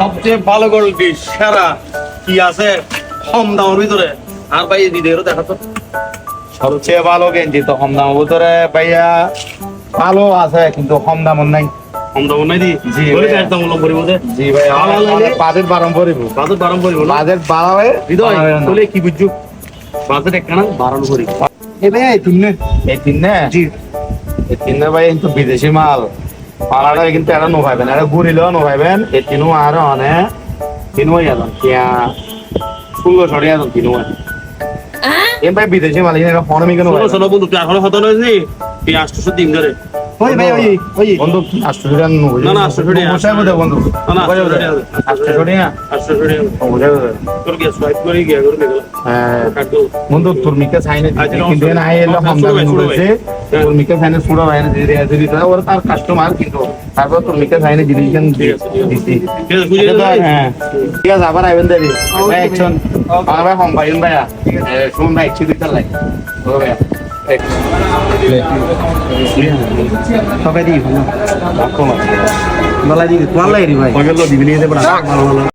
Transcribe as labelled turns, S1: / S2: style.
S1: সবচেয়ে ভালো সেরা। কি আছে? কম দামের ভিতরে। আর ভাই দেখা তো।
S2: সবচেয়ে ভালো গেঞ্জি তো কম দামের ভিতরে ভাইয়া। ভালো আছে কিন্তু কম দামের নাই।
S1: কম দাম নাই দি
S2: জি,
S1: বলে একদম লম করিব
S2: জি ভাই বাজেট বারম বাজেট বাড়াবে
S1: হৃদয় বলে কি বুঝছ? একখানা বারণ করি।
S2: এ ভাই এই তিন নে এই তিন নে
S1: জি।
S2: এই তিন ভাই কিন্তু বিদেশি মাল। পালাটা কিন্তু এটা নো পাইবেন এটা ঘুরিলেও নো পাইবেন এই তিনু আর অনে তিনু ইয়াদ কিয়া ফুল সরিয়া দন তিনু এম ভাই বিদেশি মাল এখানে ফোন আমি কেন
S1: শোনো বন্ধু তুই এখনও হতো না নি তুই আটশো দিন ধরে।
S2: ওই ভাই ওই ওই। বন্ধু আষ্টশো টাকা নো
S1: না, না, আটশো টাকা,
S2: বসাই বোধ বন্ধু।
S1: না, না, আটশো টাকা,
S2: আষ্টশো টাকা
S1: আটশো টাকা তোর গিয়ে সোয়াইপ করে গিয়ে করে দেখলাম।
S2: হ্যাঁ। বন্ধু তোর মিকে সাইনে
S1: আচ্ছা,
S2: কিন্তু না এলো কম দামে
S1: শুরু ভাই,
S2: বলেছে
S1: হ্যাঁ।
S2: তোর মিকে সাইনে দিদি তো তার কাস্টমার কিন্তু তারপর তোর সাইনে জিনিস কেন
S1: ঠিক আছে, ঠিক আছে।
S2: দিছি
S1: যাবে
S2: হ্যাঁ। ঠিক আছে আবার আইবেন একজন। আমার ভাই হম ভাই ভাইয়া। শুনুন ভাই একটু দিতে লাগে ভাইয়া
S3: সবাই দিই ভালো বলা দিই তোয়ালাই রে ভাই।
S1: দিবি নিয়ে দেবো ভালো ভালো।